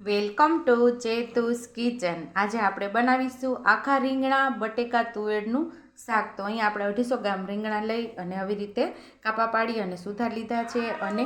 Welcome to ચેતુસ kitchen. આજે આપણે બનાવીશું આખા રીંગણા બટેકા તુવેરનું શાક. તો અહીંયા આપણે અઢીસો ગ્રામ રીંગણા લઈ અને આવી રીતે કાપા પાડી અને સુધાર લીધા છે અને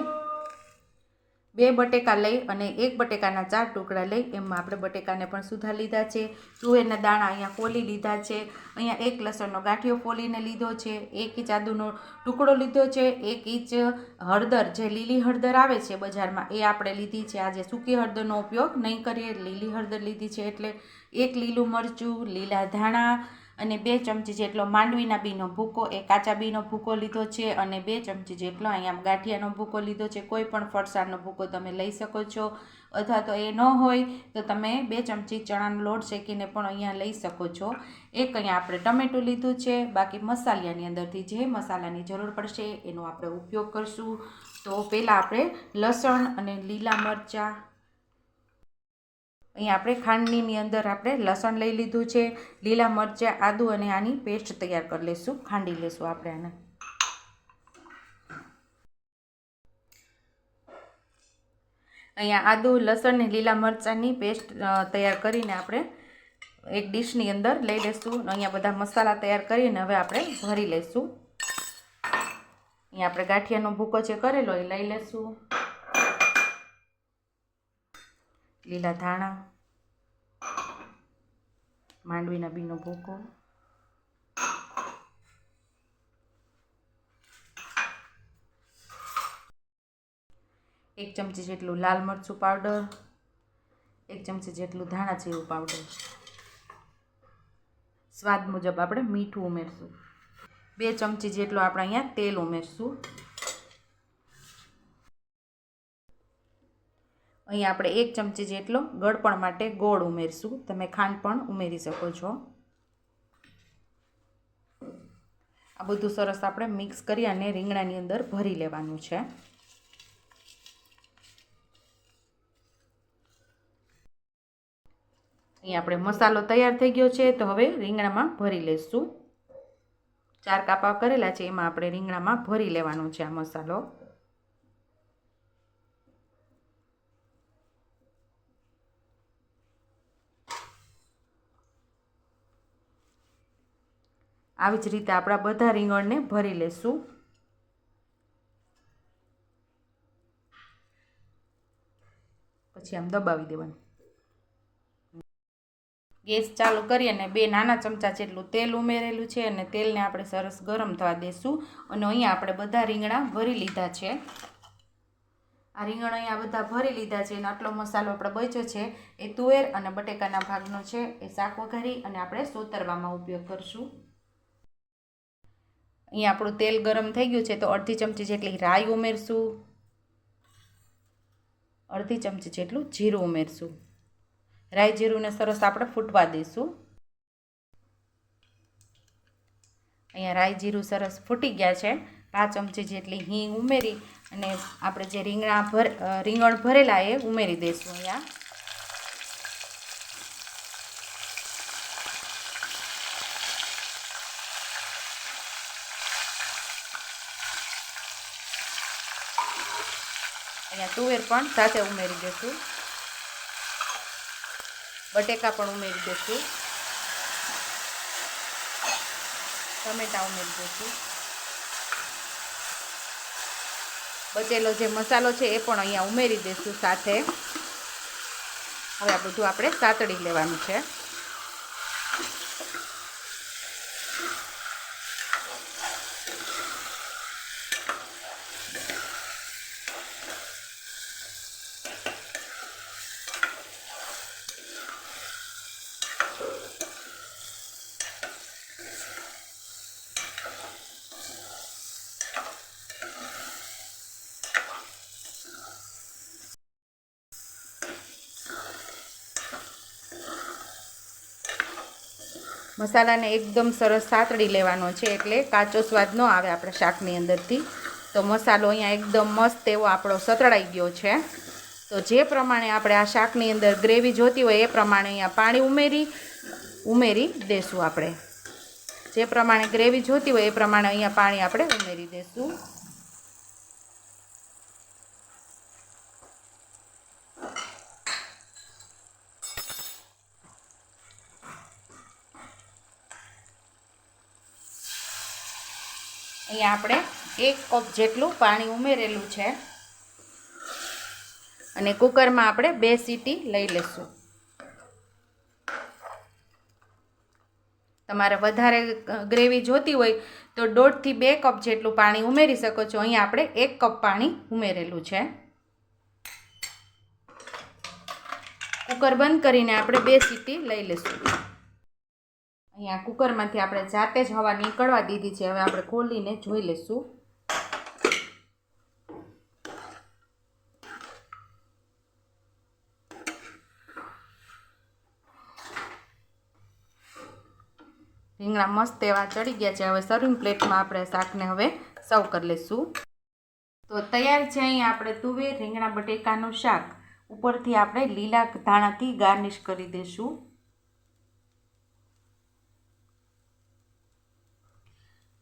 બે બટેકા લઈ અને એક બટેકાના ચાર ટુકડા લઈ. એમાં આપણે બટેકાને પણ સુધા લીધા છે. તુવેરના દાણા અહીંયા ફોલી લીધા છે. અહીંયા એક લસણનો ગાંઠિયો ફોલીને લીધો છે. એક ઇંચ આદુનો ટુકડો લીધો છે. એક ઇંચ હળદર, જે લીલી હળદર આવે છે બજારમાં, એ આપણે લીધી છે. આજે સૂકી હળદરનો ઉપયોગ નહીં કરીએ, લીલી હળદર લીધી છે. એટલે એક લીલું મરચું, લીલા ધાણા અને બે ચમચી જેટલો માંડવીના બીનો ભૂકો એ કાચા બીનો ભૂકો લીધો છે અને બે ચમચી જેટલો અહીંયા ગાંઠિયાનો ભૂકો લીધો છે. કોઈ પણ ફરસાણનો ભૂકો તમે લઈ શકો છો અથવા તો એ ન હોય તો તમે બે ચમચી ચણાનો લોટ શેકીને પણ અહીંયા લઈ શકો છો. એક અહીંયા આપણે ટમેટું લીધું છે. બાકી મસાલિયાની અંદરથી જે મસાલાની જરૂર પડશે એનો આપણે ઉપયોગ કરશું. તો પહેલાં આપણે લસણ અને લીલા મરચાં અહીં આપણે ખાંડણીની અંદર આપણે લસણ લઈ લીધું છે, લીલા મરચાં, આદું અને આની પેસ્ટ તૈયાર કરી લઈશું. ખાંડી લઈશું આપણે આને. અહીંયા આદુ, લસણ ને લીલા મરચાંની પેસ્ટ તૈયાર કરીને આપણે એક ડીશની અંદર લઈ લઈશું. અહીંયા બધા મસાલા તૈયાર કરીને હવે આપણે ભરી લઈશું. અહીંયા આપણે ગાંઠિયાનો ભૂકો જે કરેલો એ લઈ લઈશું. લીલા ધાણા, માંડવીના બીનો ભૂકો, એક ચમચી જેટલું લાલ મરચું પાવડર, એક ચમચી જેટલું ધાણા જીરું પાવડર. સ્વાદ મુજબ આપણે મીઠું ઉમેરશું. બે ચમચી જેટલું આપણે અહીંયા તેલ ઉમેરશું. અહીં આપણે એક ચમચી જેટલો ગળપણ માટે ગોળ ઉમેરશું. તમે ખાંડ પણ ઉમેરી શકો છો. આ બધું સરસ આપણે મિક્સ કરી અને રીંગણાની અંદર ભરી લેવાનું છે. અહીં આપણે મસાલો તૈયાર થઈ ગયો છે, તો હવે રીંગણામાં ભરી લઈશું ચાર કાપા કરેલા છે, એમાં આપણે રીંગણામાં ભરી લેવાનો છે આ મસાલો. આવી જ રીતે આપણા બધા રીંગણને ભરી લેશું. પછી આમ દબાવી દેવાનું. ગેસ ચાલુ કરી અને બે નાના ચમચા જેટલું તેલ ઉમેરેલું છે અને તેલને આપણે સરસ ગરમ થવા દેશું અને અહીંયા આપણે બધા રીંગણા ભરી લીધા છે. આ રીંગણ અહીંયા બધા ભરી લીધા છે અને આટલો મસાલો આપણે બચ્યો છે એ તુવેર અને બટેકાના ભાગનો છે એ શાક વઘારી અને આપણે સોતરવામાં ઉપયોગ કરશું. અહીંયા આપણું તેલ ગરમ થઈ ગયું છે તો અડધી ચમચી જેટલી રાઈ ઉમેરશું. અડધી ચમચી જેટલું જીરું ઉમેરશું. રાઈ જીરુંને સરસ આપણે ફૂટવા દઈશું. અહીંયા રાઈ જીરું સરસ ફૂટી ગયા છે. પાંચ ચમચી જેટલી હિંગ ઉમેરી અને આપણે જે રીંગણા ભર રીંગણ ભરેલા એ ઉમેરી દઈશું અહીંયા. અહીંયા તુવેર પણ સાથે ઉમેરી દઈશું. બટેકા પણ ઉમેરી દઈશું. ટમેટા ઉમેરી દઈશું. બચેલો જે મસાલો છે એ પણ અહીંયા ઉમેરી દઈશું સાથે. હવે આ બધું આપણે સાતડી લેવાનું છે. મસાલાને એકદમ સરસ સાતડી લેવાનો છે એટલે કાચો સ્વાદ ન આવે આપણા શાકની અંદરથી. તો મસાલો અહીંયા એકદમ મસ્ત એવો આપણો સતળાઈ ગયો છે. તો જે પ્રમાણે આપણે આ શાકની અંદર ગ્રેવી જોતી હોય એ પ્રમાણે અહીંયા પાણી ઉમેરી ઉમેરી દેશું આપણે. જે પ્રમાણે ગ્રેવી જોતી હોય એ પ્રમાણે અહીંયા પાણી આપણે ઉમેરી દઈશું અહીંયા આપણે એક કપ જેટલું પાણી ઉમેરેલું છે. અને કુકરમાં આપણે બે સીટી લઈ લઈશું તમારે વધારે ગ્રેવી જોતી હોય તો દોઢથી બે કપ જેટલું પાણી ઉમેરી શકો છો. અહીંયા આપણે એક કપ પાણી ઉમેરેલું છે. કુકર બંધ કરીને આપણે બે સીટી લઈ લઈશું અહીંયા કુકરમાંથી આપણે જાતે જ હવા નીકળવા દીધી છે. હવે આપણે ખોલીને જોઈ લઈશું. રીંગણા મસ્ત એવા ચડી ગયા છે. હવે સર્વિંગ પ્લેટમાં આપણે શાકને હવે સર્વ કરી લઈશું. તો તૈયાર છે અહીં આપણે તુવેર, રીંગણા, બટેકાનું શાક. ઉપરથી આપણે લીલા ધાણાથી ગાર્નિશ કરી દઈશું.